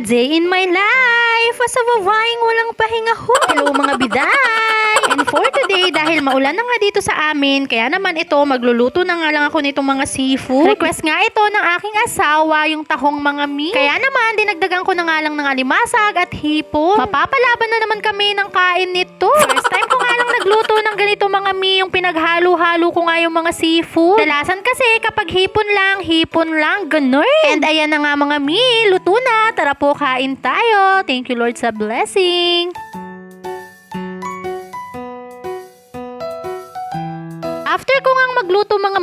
Day in my life, as a babaeng walang pahinga ho. Hello mga biday! And for today, dahil maulan na nga dito sa amin, kaya naman ito, magluluto na nga lang ako nitong mga seafood. Request nga ito ng aking asawa, yung tahong mga mi. Kaya naman, dinagdagan ko na nga lang ng alimasag at hipon. Mapapalaban na naman kami ng kain nito. First time ko lang nagluto ng ganito mga mi, yung pinaghalo-halo ko nga yung mga seafood. Dalasan kasi kapag hipon lang, hipon lang, ganun. And ayan na nga mga mi, luto na. Tara po, kain tayo. Thank you Lord sa blessing. After ko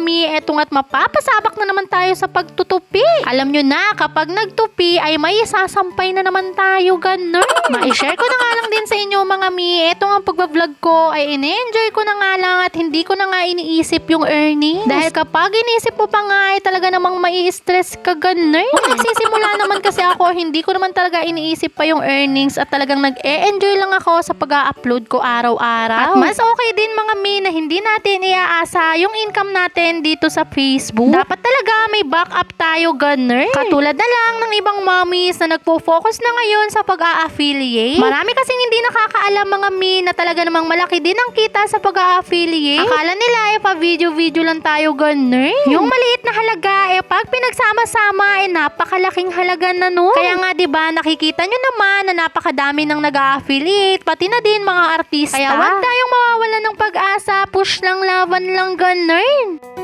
ngang magluto mga mi, eto nga't mapapasabak na naman tayo sa pagtutupi. Alam nyo na, kapag nagtupi ay may isasampay na naman tayo, ganun. Ma-share ko na nga lang din sa inyo mga mi, eto nga pagbablog ko ay in-enjoy ko na nga lang at hindi ko na nga iniisip yung earnings. Dahil kapag inisip mo pa nga ay talaga namang mai-stress ka ganun. Nagsisimula naman kasi ako, hindi ko naman talaga iniisip pa yung earnings at talagang nag-e-enjoy lang ako sa pag-upload ko araw-araw. At mas okay din mga mi na hindi natin iaasa yung income natin dito sa Facebook. Dapat talaga may backup tayo ganun. Katulad na lang ng ibang mommies na nagpo-focus na ngayon sa pag-a-affiliate. Marami kasing hindi nakakaalam mga mi na talaga namang malaki din ang kita sa pag-a-affiliate. Akala nila eh pa video-video lang tayo ganun. Yung maliit na halaga eh pag pinagsama-sama eh napakalaking halaga na nun. Kaya nga 'di ba nakikita nyo naman na napakadami ng nag-a-affiliate pati na din mga artista. Kaya wag tayong mawawalan ng pag-asa, push lang laban lang ganun.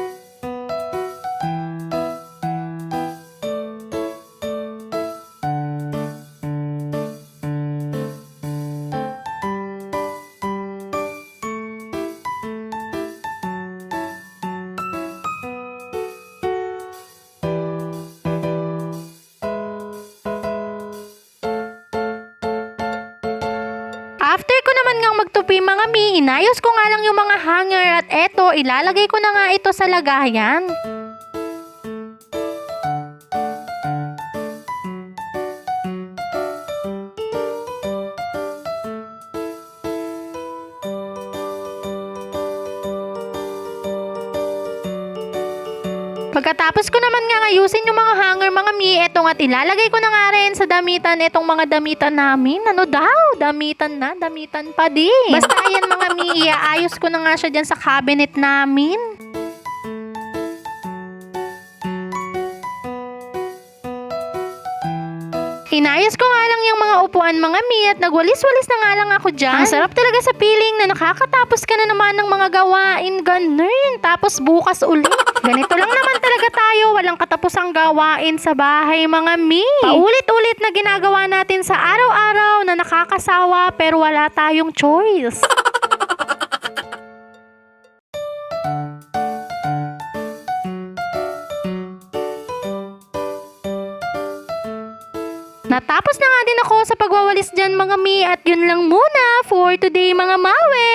Naman ngang magtupi mga mi, inayos ko nga lang yung mga hanger at eto, ilalagay ko na nga ito sa lagayan. Pagkatapos ko naman nga ayusin yung mga hanger mga mi, eto nga ilalagay ko na nga rin sa damitan itong mga damitan namin. Ano daw? Damitan na, damitan pa din. Basta ayan mga mi, iaayos ko na nga siya dyan sa cabinet namin. Inayos ko nga lang yung mga upuan mga mi at nagwalis-walis na nga lang ako dyan. Ang sarap talaga sa feeling na nakakatapos ka na naman ng mga gawain, ganun. Tapos bukas ulit. Ganito lang naman talaga tayo, walang katapusang gawain sa bahay mga mi. Paulit-ulit na ginagawa natin sa araw-araw na nakakasawa pero wala tayong choice. Natapos na nga din ako sa pagwawalis dyan mga mi at yun lang muna for today mga mawe.